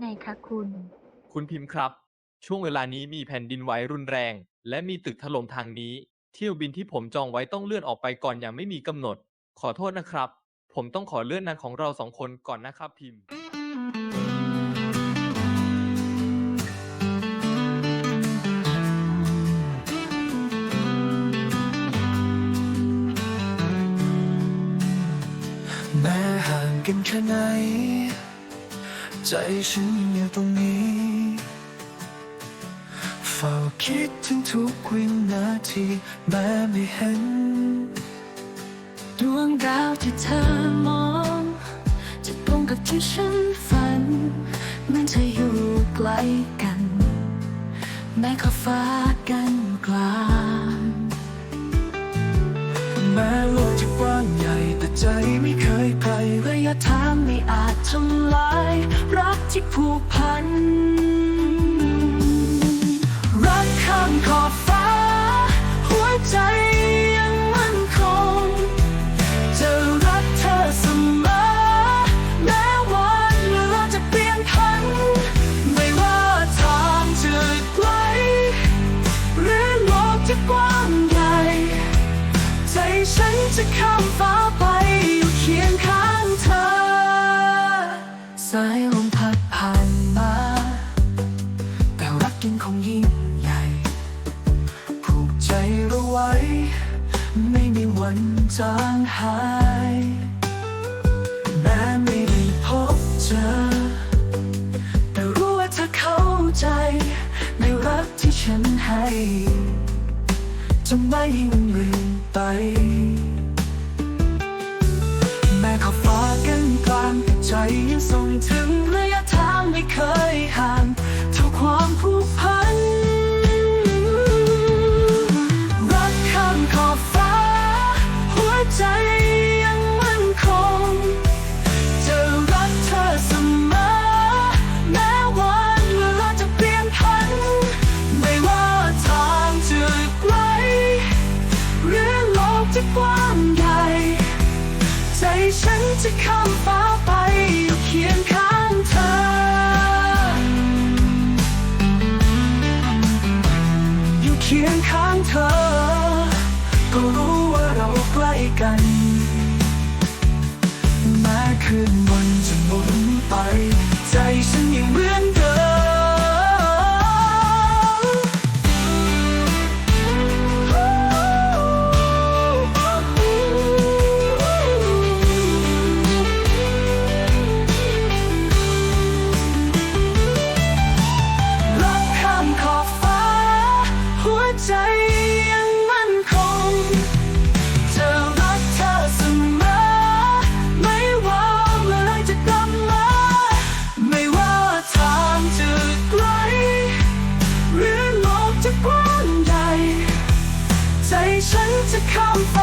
ไงคะคุณ คุณพิมพ์ครับ ช่วงเวลานี้มีแผ่นดินไหวรุนแรง และมีตึกถล่มทางนี้ เที่ยวบินที่ผมจองไว้ต้องเลื่อนออกไปก่อนอย่างไม่มีกำหนด ขอโทษนะครับ ผมต้องขอเลื่อนนัดของเราสองคนก่อนนะครับพิมพ์ แม้ห่างกันแค่ไหน ใจฉันยังอยู่ตรงนี้เฝ้าคิดถึงทุกวินาทีแม้ไม่เห็น ดวงดาวที่เธอมอง จะตรงกับที่ฉันฝัน มันจะอยู่ไกล้กัน แม้ขอฟ้ากันกลางแม้โลกจะกว้างใหญ่แต่ใจไม่เคยไกลระยะทางไม่อาจทำลาย ผูกพัน รักข้ามขอบฟ้า หัวใจยังมั่นคง จะรักเธอเสมอ แม้วันเวลาจะเปลี่ยนพัน ไม่ว่าทางจะไกลหรือโลกจะกว้างใหญ่ใจฉันจะข้ามฟ้าไปอยู่เคียงข้างเธอสาย ไว้ ไม่มีวันจางหายแม้ไม่ได้พบเจอ แต่รู้ว่าเธอเข้าใจ ในรักที่ฉันให้ จะไม่ลืมไป แม้ขอบฟ้ากันกลางใจยังส่งถึงร ฉันจะข้ามฟ้าไปอยู่เคียงข้างเธอ อยู่เคียงข้างเธอ ก็รู้ว่าเราใกล้กัน to come